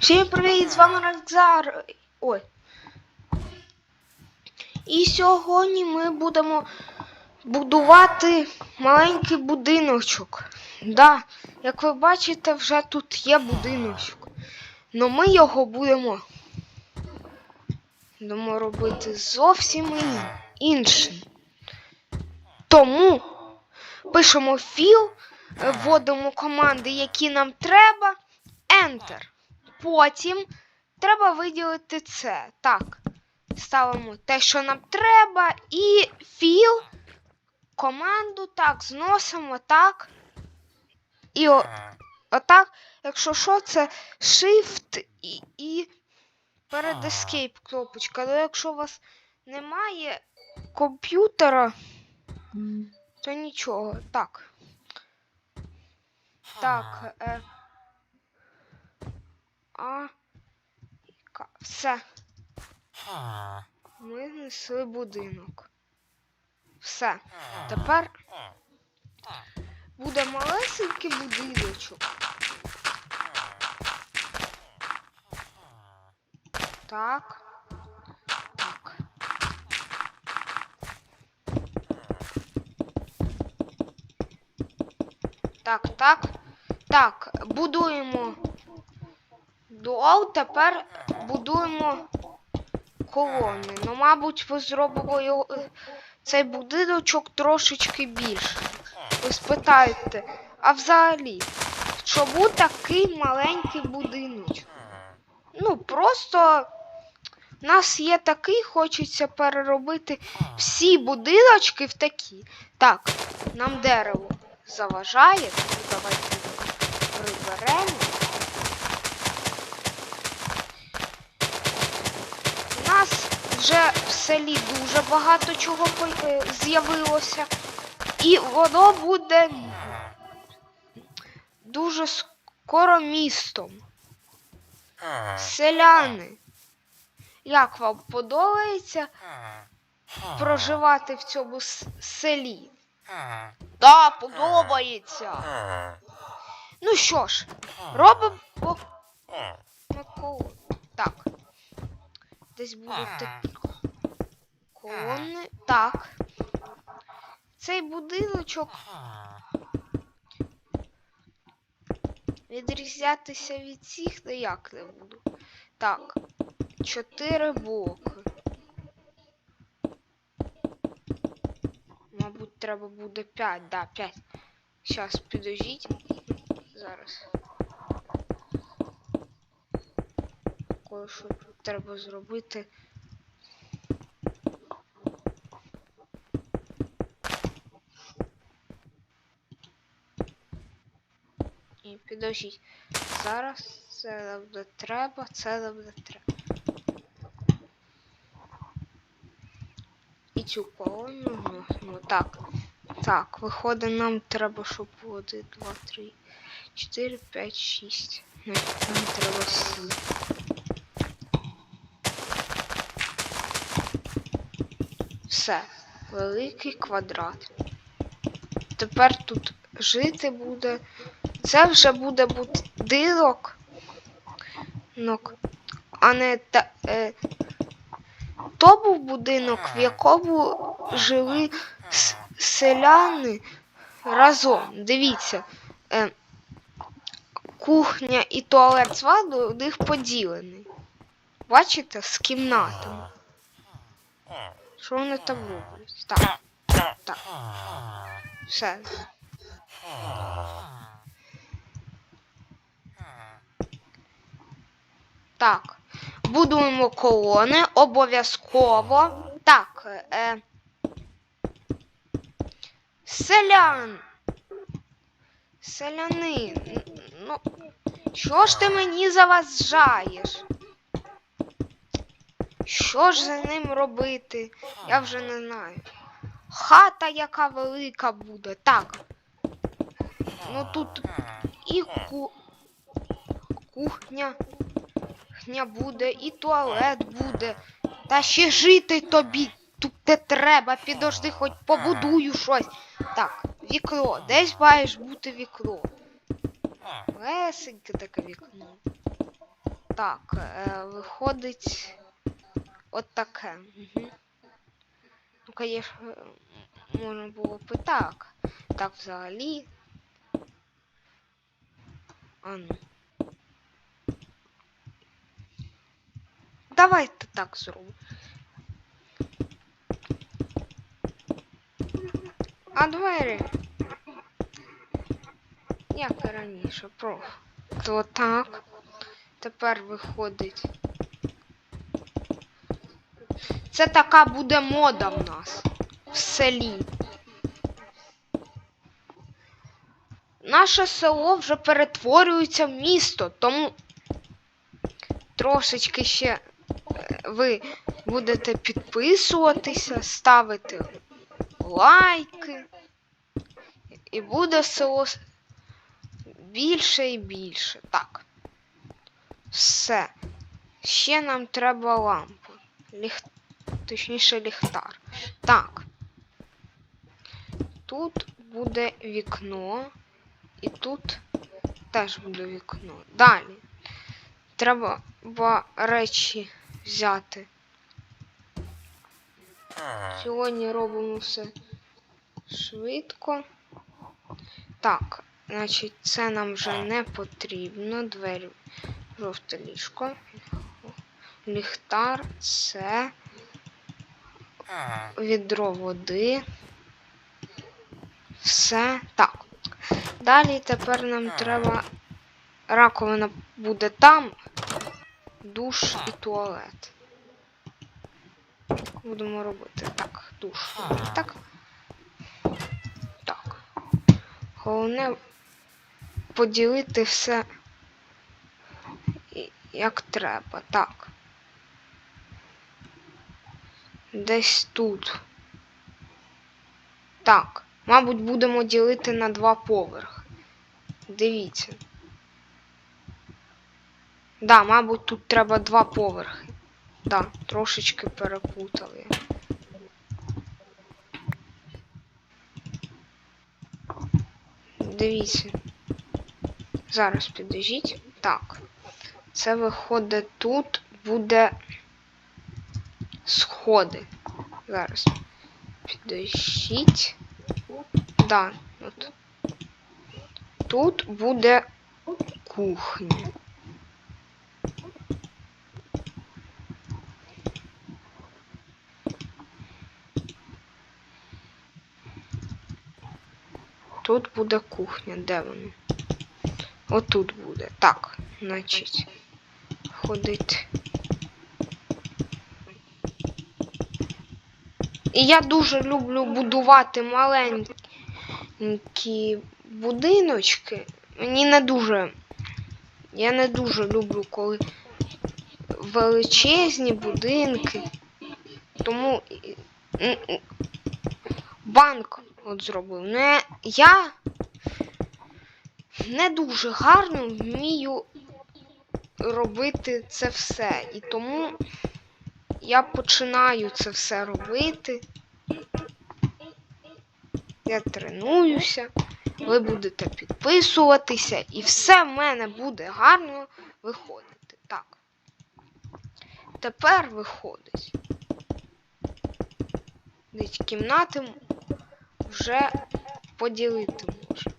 Всім привіт, з вами Рокзар. Ой. І сьогодні ми будемо будувати маленький будиночок. Да, як ви бачите, вже тут є будиночок. Но ми його будемо, будемо робити зовсім іншим. Тому пишемо філ, вводимо команди, які нам треба. Enter. Потім треба виділити це. Так. Ставимо те, що нам треба, і філ, команду, так, зносимо так. І о, отак, якщо що, це Shift і, і перед Escape кнопочка. Але якщо у вас немає комп'ютера, то нічого. Так. Так. Е, а. К. Все. Ми знесли будинок. Все. Тепер буде малесенький будиночок. Так. Так. Так, так. Так, будуємо дуал, тепер будуємо колони. Ну, мабуть, ви зробили його- е, цей будиночок трошечки більше. Ви спитаєте, а взагалі, чому такий маленький будиночок? Ну, просто в нас є такий, хочеться переробити всі будиночки в такі. Так, нам дерево заважає, давайте приберемо. У нас вже в селі дуже багато чого е, з'явилося. І воно буде дуже скоро містом. Селяни, як вам подобається проживати в цьому селі? Да, подобається. Ну що ж, робимо коло. Так. Десь такі колони. Так. Цей будиночок відрізнятися від всіх ніяк не буду. Так. Чотири блоки. Мабуть, треба буде 5, да, 5. Зараз, підождіть. Зараз. Кое-що тут треба зробити. І. Зараз це нам буде треба, це нам не треба. І цю колону ну, так. Так, виходить, нам треба, щоб було 1, 2, 3, 4, 5, 6. Ну, Нам треба 7. Все. Великий квадрат. Тепер тут жити буде. Це вже буде будинок. Нок. А не та. Е, то був будинок, в якому жили селяни разом. Дивіться, е, кухня і туалет з ванною у них поділені. Бачите, з кімнатами. Що вони там роблять? Так, так. Все. Так. Будуємо колони обов'язково. Так. Е, селян. Селянин. Ну, що ж ти мені заважаєш? Що ж за ним робити? Я вже не знаю. Хата яка велика буде. Так. Ну тут і ку... кухня кухня буде, і туалет буде. Та ще жити тобі тут не треба. Підожди, хоч побудую щось. Так, вікно. Десь маєш бути вікно. Лесеньке таке вікно. Так, е, виходить от таке. Угу. Ну, звісно, можна було б так. Так взагалі. А ну. Давайте так зробимо. А двері. Як і раніше, проф. То так. Тепер виходить. Це така буде мода в нас в селі. Наше село вже перетворюється в місто, тому трошечки ще ви будете підписуватися, ставити лайки. І буде село більше і більше. Так. Все. Ще нам треба лампу. Ліх... Точніше ліхтар. Так. Тут буде вікно. І тут теж буде вікно. Далі. Треба речі взяти. Сьогодні робимо все швидко. Так, значить, це нам вже не потрібно. Двері, жовте ліжко. Ліхтар, це відро води. Все. Так. Далі тепер нам треба. Раковина буде там. Душ і туалет. Будемо робити так. Душ. Так. Так. Головне поділити все як треба. Так. Десь тут. Так. Мабуть, будемо ділити на два поверхи. Дивіться. Да, мабуть, тут треба два поверхи. Да, трошечки перепутали. Дивіться. Зараз підожіть. Так. Це виходить тут буде сходи. Зараз. Підожіть. Да, от. Тут буде кухня. Тут буде кухня, де вона? Отут буде. Так, значить. Ходить. І я дуже люблю будувати маленькі будиночки. Мені не дуже. Я не дуже люблю, коли величезні будинки. Тому банк от зробив. Не я не дуже гарно вмію робити це все. І тому я починаю це все робити. Я тренуюся, ви будете підписуватися, і все в мене буде гарно виходити. Так. Тепер виходить. Десь кімнати вже поділити можна.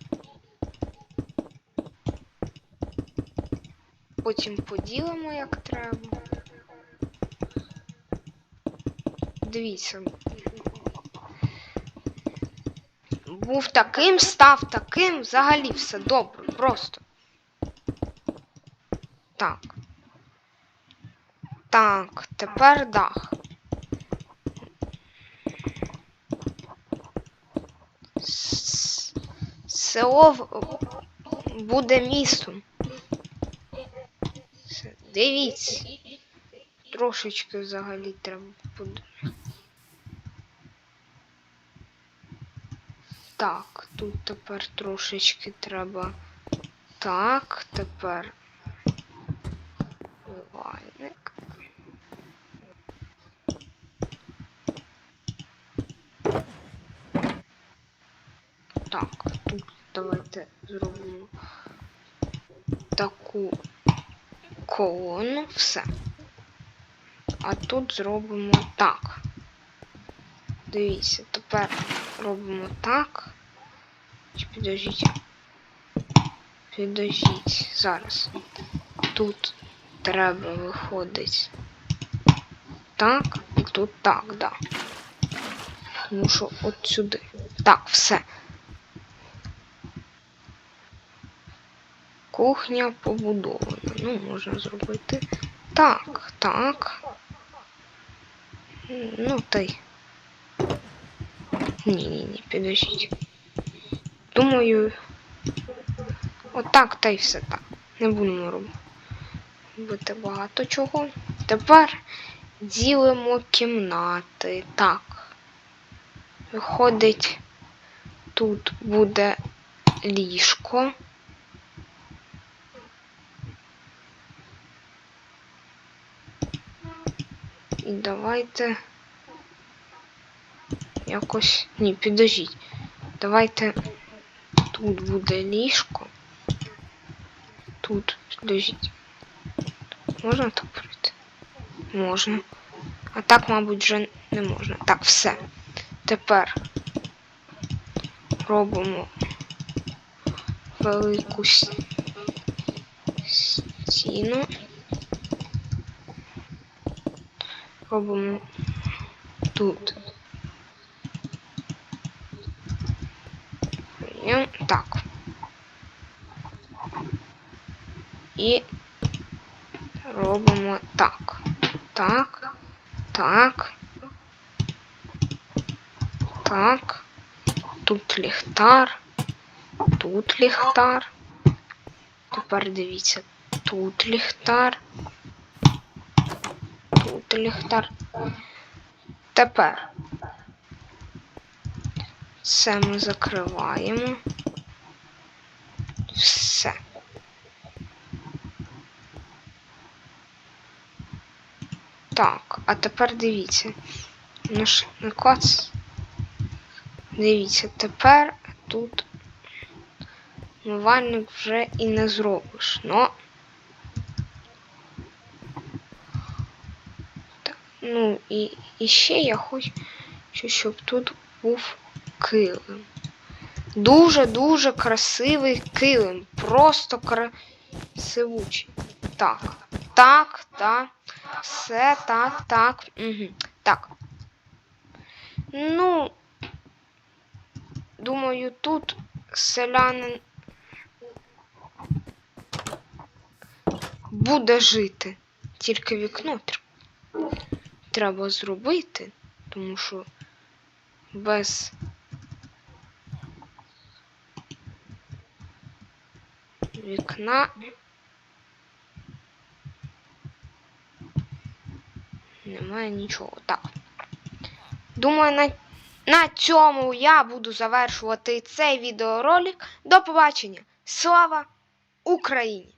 Потім поділимо як треба. Дивіться. Був таким, став таким, взагалі все добре, просто. Так. Так, тепер дах. Село буде містом. Дивіться. Трошечки взагалі треба буде. Так, тут тепер трошечки треба. Так, тепер. Вивальник. Так, тут давайте зробимо таку колону, все. А тут зробимо так. Дивіться, тепер робимо так. Чи Підождіть. Підождіть. Зараз. Тут треба виходить так, і тут так, да. Тому що от сюди. Так, все. Кухня побудована. Ну, можна зробити так, так. Ну, та й. Ні, ні, ні, підождіть. Думаю, отак та й все так. Не будемо роб- робити багато чого. Тепер ділимо кімнати. Так. Виходить, тут буде ліжко. І давайте якось. Ні, підождіть. Давайте тут буде ліжко. Тут, підождіть. Можна так пройти? Можна. А так, мабуть, вже не можна. Так, все. Тепер робимо велику стіну. Робимо тут. Так. І робимо так. Так. Так. Так. Тут ліхтар. Тут ліхтар. Тепер дивіться. Тут ліхтар. Тут ліхтар. Тепер це ми закриваємо. Все. Так, а тепер дивіться. Наш клац. Дивіться, тепер тут умивальник вже і не зробиш. Но. Ну і, і ще я хочу, щоб тут був килим. Дуже-дуже красивий килим. Просто красивучий. Так. Так, так. Все, так, так. Угу. Так. Ну, думаю, тут селянин буде жити. Тільки вікно тр- треба зробити, тому що без вікна немає нічого. Так. Думаю, на, на цьому я буду завершувати цей відеоролик. До побачення. Слава Україні!